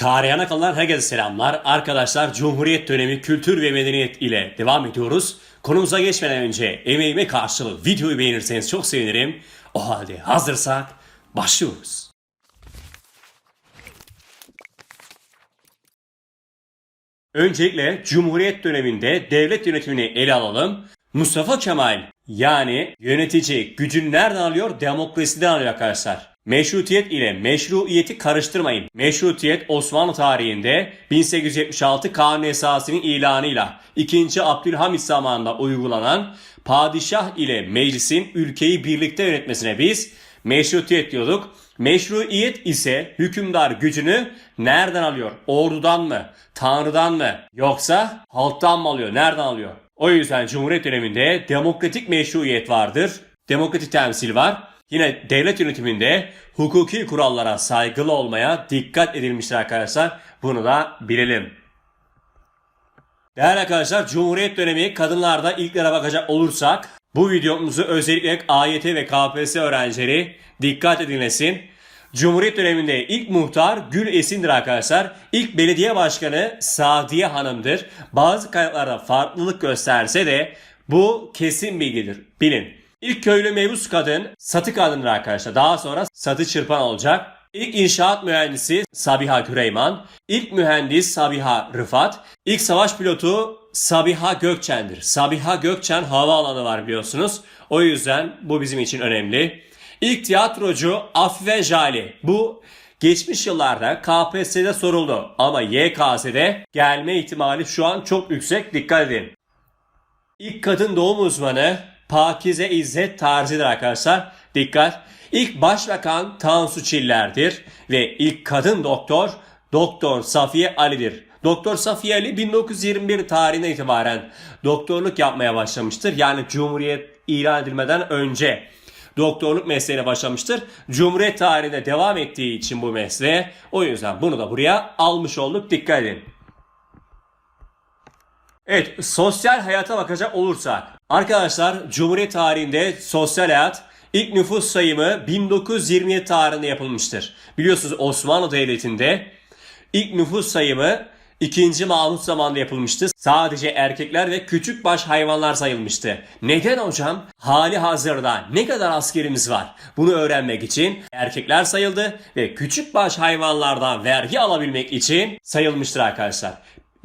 Tarihana kalan herkese selamlar. Arkadaşlar Cumhuriyet dönemi kültür ve medeniyet ile devam ediyoruz. Konumuza geçmeden önce emeğime karşılık videoyu beğenirseniz çok sevinirim. O halde hazırsak başlıyoruz. Öncelikle Cumhuriyet döneminde devlet yönetimini ele alalım. Mustafa Kemal yani yönetici gücünü nereden alıyor? Demokrasiden alıyor arkadaşlar. Meşrutiyet ile meşruiyeti karıştırmayın. Meşrutiyet Osmanlı tarihinde 1876 Kanun Esası'nın ilanıyla 2. Abdülhamit zamanında uygulanan padişah ile meclisin ülkeyi birlikte yönetmesine biz meşrutiyet diyorduk. Meşruiyet ise hükümdar gücünü nereden alıyor? Ordudan mı? Tanrıdan mı? Yoksa halktan mı alıyor? Nereden alıyor? O yüzden Cumhuriyet döneminde demokratik meşruiyet vardır. Demokratik temsil var. Yine devlet yönetiminde hukuki kurallara saygılı olmaya dikkat edilmiştir arkadaşlar. Bunu da bilelim. Değerli arkadaşlar Cumhuriyet dönemi kadınlarda ilklere bakacak olursak bu videomuzu özellikle AYT ve KPSS öğrencileri dikkat edinlesin. Cumhuriyet döneminde ilk muhtar Gül Esin'dir arkadaşlar. İlk belediye başkanı Sadiye Hanım'dır. Bazı kaynaklarda farklılık gösterse de bu kesin bilgidir. Bilin. İlk köylü mebus kadın Satı kadındır arkadaşlar. Daha sonra Satı Çırpan olacak. İlk inşaat mühendisi Sabiha Küreyman, ilk mühendis Sabiha Rıfat, ilk savaş pilotu Sabiha Gökçen'dir. Sabiha Gökçen havaalanı var biliyorsunuz. O yüzden bu bizim için önemli. İlk tiyatrocu Afife Jali. Bu geçmiş yıllarda KPSS'de soruldu ama YKS'de gelme ihtimali şu an çok yüksek. Dikkat edin. İlk kadın doğum uzmanı Pakize İzzet Tarzi'dir arkadaşlar. Dikkat. İlk başbakan Tansu Çiller'dir ve ilk kadın doktor Doktor Safiye Ali'dir. Doktor Safiye Ali 1921 tarihine itibaren doktorluk yapmaya başlamıştır. Yani Cumhuriyet ilan edilmeden önce doktorluk mesleğine başlamıştır. Cumhuriyet tarihinde devam ettiği için bu mesleğe o yüzden bunu da buraya almış olduk. Dikkat edin. Evet, sosyal hayata bakacak olursak. Arkadaşlar, Cumhuriyet tarihinde sosyal hayat ilk nüfus sayımı 1927 tarihinde yapılmıştır. Biliyorsunuz Osmanlı Devleti'nde ilk nüfus sayımı 2. Mahmut zamanında yapılmıştı. Sadece erkekler ve küçük baş hayvanlar sayılmıştı. Neden hocam? Hali hazırda ne kadar askerimiz var? Bunu öğrenmek için erkekler sayıldı ve küçük baş hayvanlardan vergi alabilmek için sayılmıştır arkadaşlar.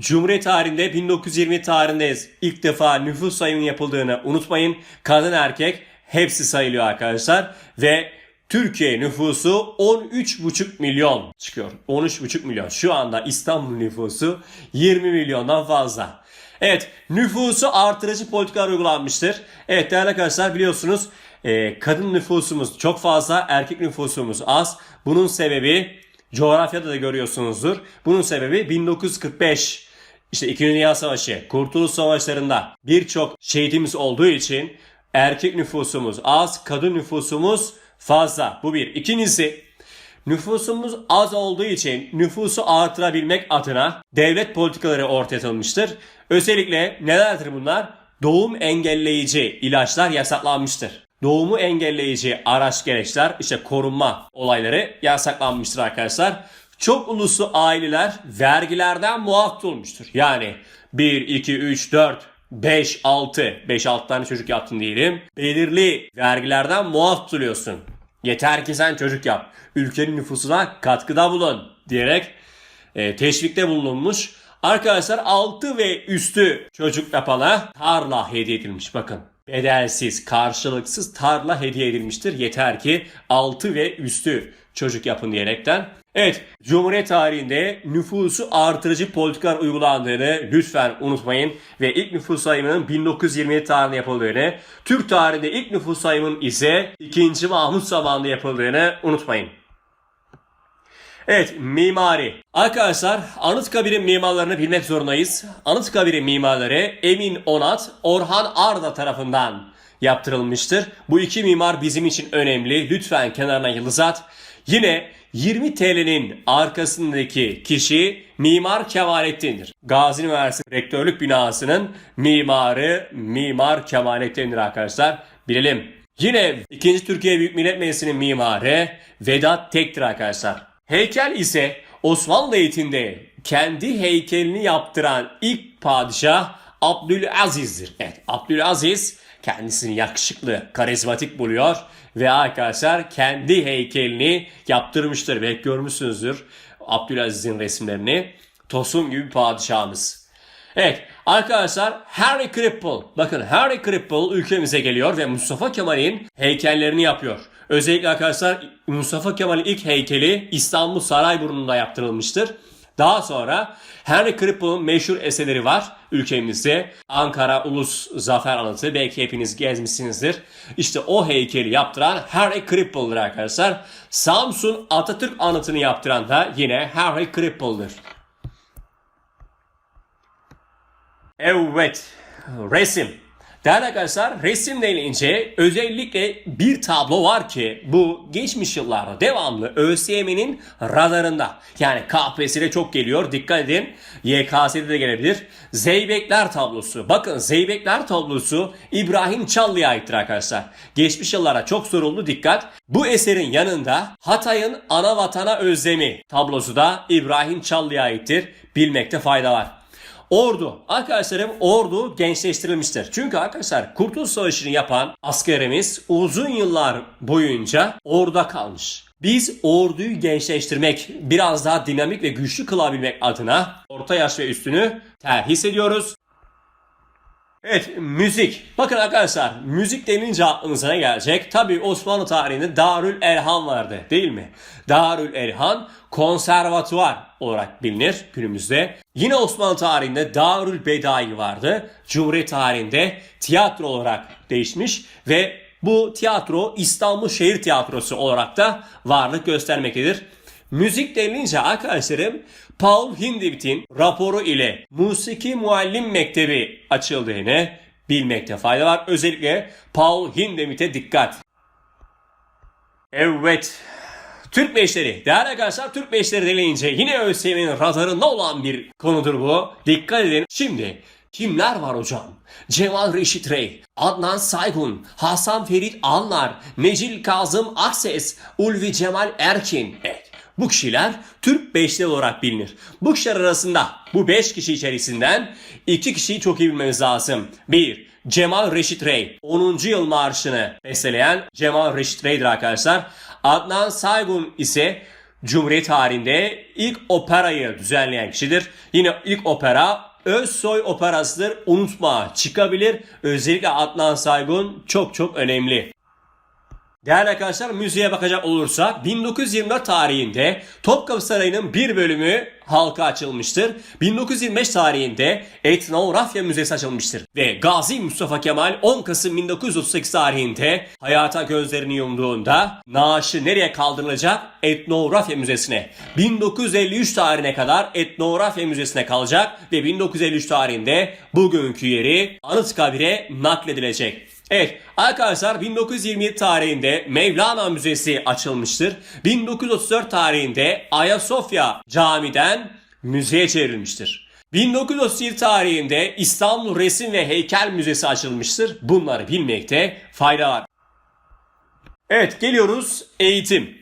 Cumhuriyet tarihinde 1920 tarihindeyiz. İlk defa nüfus sayımının yapıldığını unutmayın. Kadın erkek hepsi sayılıyor arkadaşlar. Ve Türkiye nüfusu 13,5 milyon çıkıyor. 13,5 milyon. Şu anda İstanbul nüfusu 20 milyondan fazla. Evet nüfusu artırıcı politikalar uygulanmıştır. Evet değerli arkadaşlar biliyorsunuz e, kadın nüfusumuz çok fazla erkek nüfusumuz az. Bunun sebebi coğrafyada da görüyorsunuzdur. Bunun sebebi 1945 işte 2. Dünya Savaşı, Kurtuluş Savaşlarında birçok şehitimiz olduğu için erkek nüfusumuz az, kadın nüfusumuz fazla. Bu bir. İkincisi nüfusumuz az olduğu için nüfusu artırabilmek adına devlet politikaları ortaya atılmıştır. Özellikle nelerdir bunlar? Doğum engelleyici ilaçlar yasaklanmıştır. Doğumu engelleyici araç gereçler işte korunma olayları yasaklanmıştır arkadaşlar. Çok uluslu aileler vergilerden muaf tutulmuştur. Yani 1, 2, 3, 4, 5, 6, 5-6 tane çocuk yaptın diyelim. Belirli vergilerden muaf tutuluyorsun. Yeter ki sen çocuk yap. Ülkenin nüfusuna katkıda bulun diyerek e, teşvikte bulunmuş. Arkadaşlar 6 ve üstü çocuk yapana tarla hediye edilmiş bakın. Bedelsiz, karşılıksız tarla hediye edilmiştir. Yeter ki 6 ve üstü çocuk yapın diyerekten. Evet, Cumhuriyet tarihinde nüfusu artırıcı politikalar uygulandığını lütfen unutmayın. Ve ilk nüfus sayımının 1927 tarihinde yapıldığını, Türk tarihinde ilk nüfus sayımının ise 2. Mahmut zamanında yapıldığını unutmayın. Evet, mimari. Arkadaşlar, Anıtkabir'in mimarlarını bilmek zorundayız. Anıtkabir'in mimarları Emin Onat, Orhan Arda tarafından yaptırılmıştır. Bu iki mimar bizim için önemli. Lütfen kenarına yıldız at. Yine 20 TL'nin arkasındaki kişi Mimar Kemalettin'dir. Gazi Üniversitesi Rektörlük binasının mimarı Mimar Kemalettin'dir arkadaşlar. Bilelim. Yine 2. Türkiye Büyük Millet Meclisi'nin mimarı Vedat Tek'tir arkadaşlar. Heykel ise Osmanlı eğitiminde kendi heykelini yaptıran ilk padişah Abdülaziz'dir. Evet Abdülaziz kendisini yakışıklı, karizmatik buluyor ve arkadaşlar kendi heykelini yaptırmıştır. Belki görmüşsünüzdür Abdülaziz'in resimlerini. Tosun gibi bir padişahımız. Evet arkadaşlar Harry Cripple. Bakın Harry Cripple ülkemize geliyor ve Mustafa Kemal'in heykellerini yapıyor. Özellikle arkadaşlar Mustafa Kemal'in ilk heykeli İstanbul Sarayburnu'nda yaptırılmıştır. Daha sonra Henry Cripple'ın meşhur eserleri var ülkemizde. Ankara Ulus Zafer Anıtı belki hepiniz gezmişsinizdir. İşte o heykeli yaptıran Henry Cripple'dır arkadaşlar. Samsun Atatürk Anıtı'nı yaptıran da yine Henry Cripple'dır. Evet, resim. Değerli arkadaşlar resimle ilgili özellikle bir tablo var ki bu geçmiş yıllarda devamlı ÖSYM'nin radarında. Yani KPSS'de çok geliyor dikkat edin YKS'de de gelebilir. Zeybekler tablosu. Bakın Zeybekler tablosu İbrahim Çallı'ya aittir arkadaşlar. Geçmiş yıllara çok soruldu dikkat. Bu eserin yanında Hatay'ın ana vatana özlemi tablosu da İbrahim Çallı'ya aittir. Bilmekte fayda var. Ordu. Arkadaşlarım ordu gençleştirilmiştir. Çünkü arkadaşlar Kurtuluş Savaşı'nı yapan askerimiz uzun yıllar boyunca orada kalmış. Biz orduyu gençleştirmek, biraz daha dinamik ve güçlü kılabilmek adına orta yaş ve üstünü terhis ediyoruz. Evet müzik. Bakın arkadaşlar müzik denince aklınıza ne gelecek? Tabii Osmanlı tarihinde Darül Erhan vardı değil mi? Darül Erhan konservatuvar olarak bilinir günümüzde. Yine Osmanlı tarihinde Darül Bedai vardı. Cumhuriyet tarihinde tiyatro olarak değişmiş ve bu tiyatro İstanbul Şehir Tiyatrosu olarak da varlık göstermektedir. Müzik denilince arkadaşlarım Paul Hindemith'in raporu ile Musiki Muallim Mektebi açıldığını bilmekte fayda var. Özellikle Paul Hindemith'e dikkat. Evet. Türk beşleri. Değerli arkadaşlar Türk beşleri denilince yine ÖSYM'nin radarında olan bir konudur bu. Dikkat edin. Şimdi Kimler var hocam? Cemal Reşit Rey, Adnan Saygun, Hasan Ferit Anlar, Necil Kazım Akses, Ulvi Cemal Erkin. Evet. Bu kişiler Türk beşli olarak bilinir. Bu kişiler arasında bu beş kişi içerisinden iki kişiyi çok iyi bilmemiz lazım. Bir, Cemal Reşit Rey. 10. yıl marşını besteleyen Cemal Reşit Rey'dir arkadaşlar. Adnan Saygun ise Cumhuriyet tarihinde ilk operayı düzenleyen kişidir. Yine ilk opera Özsoy operasıdır. Unutma çıkabilir. Özellikle Adnan Saygun çok çok önemli. Değerli arkadaşlar müziğe bakacak olursak 1924 tarihinde Topkapı Sarayı'nın bir bölümü halka açılmıştır. 1925 tarihinde Etnografya Müzesi açılmıştır. Ve Gazi Mustafa Kemal 10 Kasım 1938 tarihinde hayata gözlerini yumduğunda naaşı nereye kaldırılacak? Etnografya Müzesi'ne. 1953 tarihine kadar Etnografya Müzesi'ne kalacak ve 1953 tarihinde bugünkü yeri Anıtkabir'e nakledilecek. Evet arkadaşlar 1927 tarihinde Mevlana Müzesi açılmıştır. 1934 tarihinde Ayasofya camiden müzeye çevrilmiştir. 1937 tarihinde İstanbul Resim ve Heykel Müzesi açılmıştır. Bunları bilmekte fayda var. Evet geliyoruz eğitim.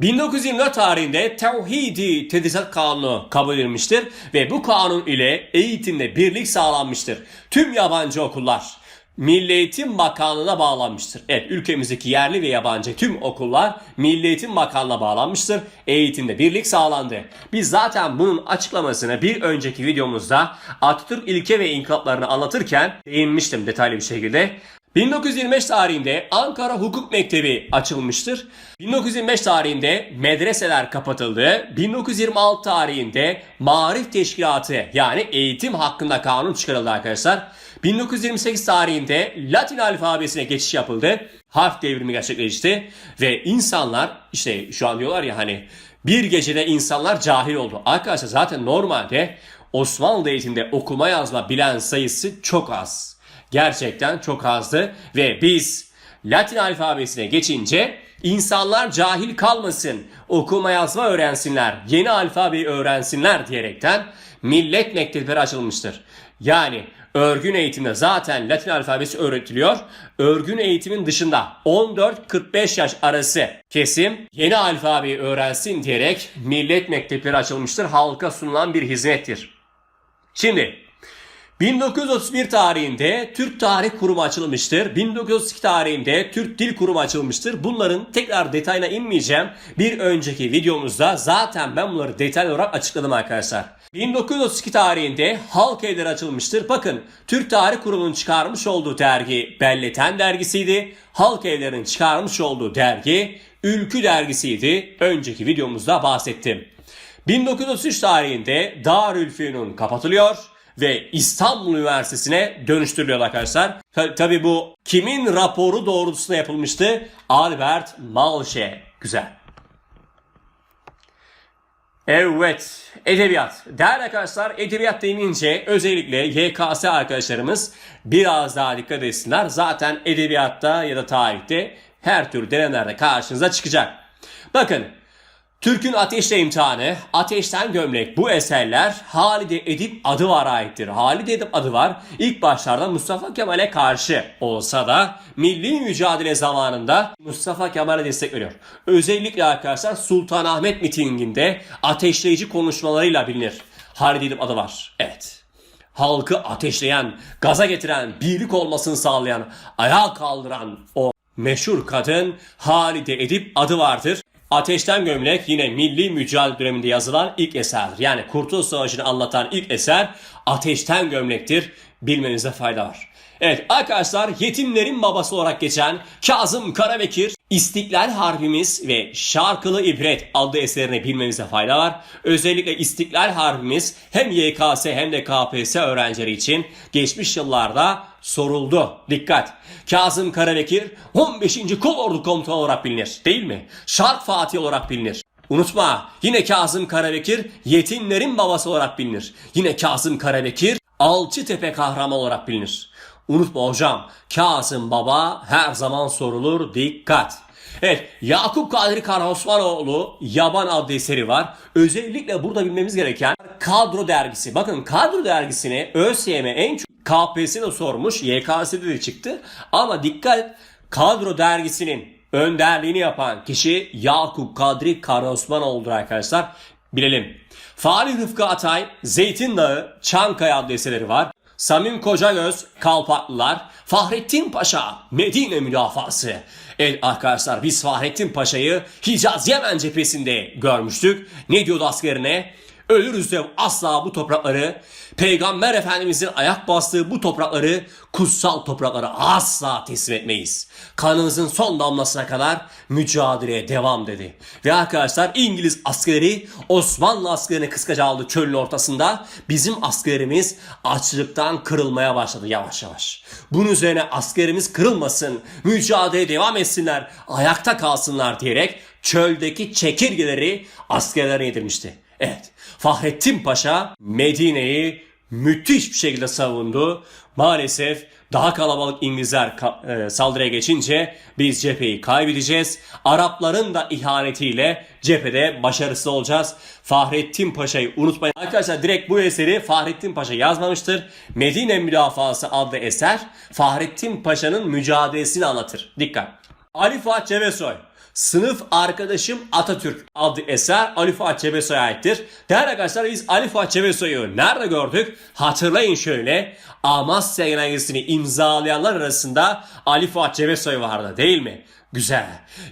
1924 tarihinde Tevhidi Tedrisat Kanunu kabul edilmiştir ve bu kanun ile eğitimde birlik sağlanmıştır. Tüm yabancı okullar Milli Eğitim Bakanlığı'na bağlanmıştır. Evet ülkemizdeki yerli ve yabancı tüm okullar Milli Eğitim Bakanlığı'na bağlanmıştır. Eğitimde birlik sağlandı. Biz zaten bunun açıklamasını bir önceki videomuzda Atatürk ilke ve inkılaplarını anlatırken değinmiştim detaylı bir şekilde. 1925 tarihinde Ankara Hukuk Mektebi açılmıştır. 1925 tarihinde medreseler kapatıldı. 1926 tarihinde Marif Teşkilatı yani eğitim hakkında kanun çıkarıldı arkadaşlar. 1928 tarihinde Latin alfabesine geçiş yapıldı. Harf devrimi gerçekleşti ve insanlar işte şu an diyorlar ya hani bir gecede insanlar cahil oldu. Arkadaşlar zaten normalde Osmanlı eğitimde okuma yazma bilen sayısı çok az. Gerçekten çok azdı ve biz Latin alfabesine geçince insanlar cahil kalmasın, okuma yazma öğrensinler, yeni alfabeyi öğrensinler diyerekten millet mektepleri açılmıştır. Yani örgün eğitimde zaten Latin alfabesi öğretiliyor. Örgün eğitimin dışında 14-45 yaş arası kesim yeni alfabeyi öğrensin diyerek millet mektepleri açılmıştır. Halka sunulan bir hizmettir. Şimdi 1931 tarihinde Türk Tarih Kurumu açılmıştır. 1932 tarihinde Türk Dil Kurumu açılmıştır. Bunların tekrar detayına inmeyeceğim. Bir önceki videomuzda zaten ben bunları detaylı olarak açıkladım arkadaşlar. 1932 tarihinde Halk Evleri açılmıştır. Bakın Türk Tarih Kurumu'nun çıkarmış olduğu dergi Belleten dergisiydi. Halk Evleri'nin çıkarmış olduğu dergi Ülkü dergisiydi. Önceki videomuzda bahsettim. 1933 tarihinde Darülfünun kapatılıyor ve İstanbul Üniversitesi'ne dönüştürülüyor arkadaşlar. Ta- Tabi bu kimin raporu doğrultusunda yapılmıştı? Albert Malche. Güzel. Evet, edebiyat. Değerli arkadaşlar, edebiyat denince özellikle YKS arkadaşlarımız biraz daha dikkat etsinler. Zaten edebiyatta ya da tarihte her tür denemlerde karşınıza çıkacak. Bakın, Türk'ün Ateşle imtihanı, Ateşten Gömlek bu eserler Halide Edip adı var aittir. Halide Edip adı var. İlk başlarda Mustafa Kemal'e karşı olsa da milli mücadele zamanında Mustafa Kemal'e destek veriyor. Özellikle arkadaşlar Sultanahmet mitinginde ateşleyici konuşmalarıyla bilinir. Halide Edip adı var. Evet halkı ateşleyen, gaza getiren, birlik olmasını sağlayan, ayağa kaldıran o meşhur kadın Halide Edip adı vardır. Ateşten Gömlek yine milli mücadele döneminde yazılan ilk eserdir. Yani Kurtuluş Savaşı'nı anlatan ilk eser Ateşten Gömlek'tir. Bilmenize fayda var. Evet arkadaşlar yetimlerin babası olarak geçen Kazım Karabekir İstiklal Harbimiz ve Şarkılı İbret adlı eserini bilmemize fayda var. Özellikle İstiklal Harbimiz hem YKS hem de KPSS öğrencileri için geçmiş yıllarda soruldu. Dikkat! Kazım Karabekir 15. Kolordu Komutanı olarak bilinir değil mi? Şark Fatih olarak bilinir. Unutma yine Kazım Karabekir yetimlerin babası olarak bilinir. Yine Kazım Karabekir Alçıtepe kahraman olarak bilinir. Unutma hocam Kazım Baba her zaman sorulur dikkat. Evet Yakup Kadri Karaosmanoğlu Yaban adlı eseri var. Özellikle burada bilmemiz gereken Kadro dergisi. Bakın Kadro dergisini ÖSYM en çok KPSS'de sormuş. YKS'de de çıktı. Ama dikkat Kadro dergisinin önderliğini yapan kişi Yakup Kadri Karaosmanoğlu'dur arkadaşlar. Bilelim. Fahri Rıfkı Atay, Zeytin Dağı, Çankaya adlı eserleri var. Samim Kocagöz, Kalpaklılar, Fahrettin Paşa, Medine müdafası. Evet arkadaşlar biz Fahrettin Paşa'yı Hicaz Yemen cephesinde görmüştük. Ne diyordu askerine? Ölürüz de asla bu toprakları, Peygamber Efendimizin ayak bastığı bu toprakları, kutsal toprakları asla teslim etmeyiz. Kanınızın son damlasına kadar mücadeleye devam dedi. Ve arkadaşlar İngiliz askerleri Osmanlı askerini kıskaca aldı çölün ortasında. Bizim askerimiz açlıktan kırılmaya başladı yavaş yavaş. Bunun üzerine askerimiz kırılmasın, mücadeleye devam etsinler, ayakta kalsınlar diyerek çöldeki çekirgeleri askerlerine yedirmişti. Evet, Fahrettin Paşa Medine'yi müthiş bir şekilde savundu. Maalesef daha kalabalık İngilizler e, saldırıya geçince biz cepheyi kaybedeceğiz. Arapların da ihanetiyle cephede başarısız olacağız. Fahrettin Paşa'yı unutmayın. Arkadaşlar direkt bu eseri Fahrettin Paşa yazmamıştır. Medine Müdafası adlı eser Fahrettin Paşa'nın mücadelesini anlatır. Dikkat. Ali Fuat Cebesoy Sınıf Arkadaşım Atatürk adlı eser Ali Fuat Cebesoy'a aittir. Değerli arkadaşlar biz Ali Fuat Cebesoy'u nerede gördük? Hatırlayın şöyle. Amasya Genelgesi'ni imzalayanlar arasında Ali Fuat Cebesoy vardı değil mi? Güzel.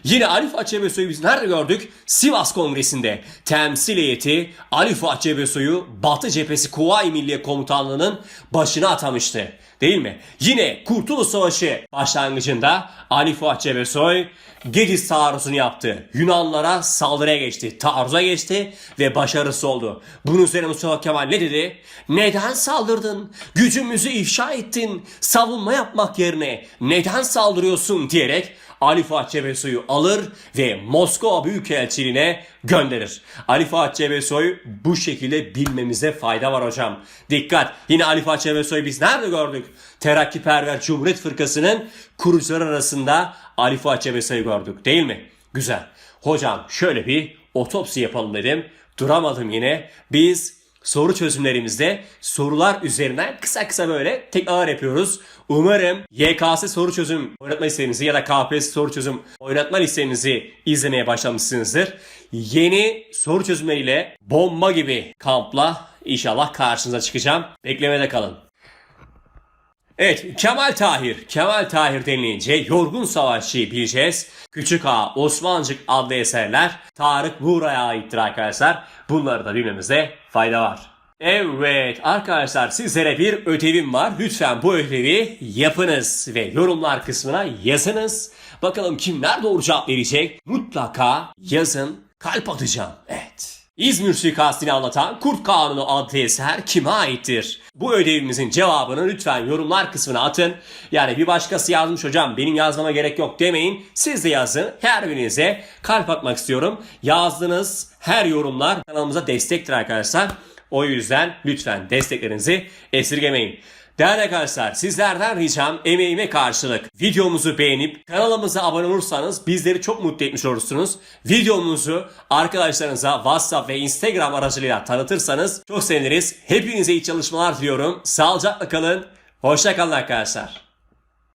Yine Ali Fuat Cebesoy'u biz nerede gördük? Sivas Kongresi'nde temsil heyeti Ali Fuat Cebesoy'u Batı Cephesi Kuvayi Milliye Komutanlığı'nın başına atamıştı. Değil mi? Yine Kurtuluş Savaşı başlangıcında Ali Fuat Cebesoy Gediz taarruzunu yaptı. Yunanlara saldırıya geçti. Taarruza geçti ve başarısı oldu. Bunun üzerine Mustafa Kemal ne dedi? Neden saldırdın? Gücümüzü ifşa ettin. Savunma yapmak yerine neden saldırıyorsun diyerek Ali Fuat Cebesoy'u alır ve Moskova Büyükelçiliğine gönderir. Ali Fuat Cebesoy bu şekilde bilmemize fayda var hocam. Dikkat! Yine Ali Fuat Cebesoy'u biz nerede gördük? Terakkiperver Cumhuriyet Fırkası'nın kurucuları arasında Ali Fuat Cebesoy'u gördük değil mi? Güzel. Hocam şöyle bir otopsi yapalım dedim. Duramadım yine. Biz soru çözümlerimizde sorular üzerinden kısa kısa böyle tekrar yapıyoruz. Umarım YKS soru çözüm oynatma listenizi ya da KPSS soru çözüm oynatma listenizi izlemeye başlamışsınızdır. Yeni soru çözümleriyle bomba gibi kampla inşallah karşınıza çıkacağım. Beklemede kalın. Evet Kemal Tahir. Kemal Tahir denilince Yorgun Savaşçı'yı bileceğiz. Küçük Ağa, Osmancık adlı eserler Tarık Buğra'ya aittir arkadaşlar. Bunları da bilmemizde fayda var. Evet arkadaşlar sizlere bir ödevim var. Lütfen bu ödevi yapınız ve yorumlar kısmına yazınız. Bakalım kimler doğru cevap verecek. Mutlaka yazın. Kalp atacağım. Evet. İzmir suikastini anlatan Kurt Kanunu adlı eser kime aittir? Bu ödevimizin cevabını lütfen yorumlar kısmına atın. Yani bir başkası yazmış hocam benim yazmama gerek yok demeyin. Siz de yazın. Her birinize kalp atmak istiyorum. Yazdığınız her yorumlar kanalımıza destektir arkadaşlar. O yüzden lütfen desteklerinizi esirgemeyin. Değerli arkadaşlar sizlerden ricam emeğime karşılık videomuzu beğenip kanalımıza abone olursanız bizleri çok mutlu etmiş olursunuz. Videomuzu arkadaşlarınıza WhatsApp ve Instagram aracılığıyla tanıtırsanız çok seviniriz. Hepinize iyi çalışmalar diliyorum. Sağlıcakla kalın. Hoşça kalın arkadaşlar.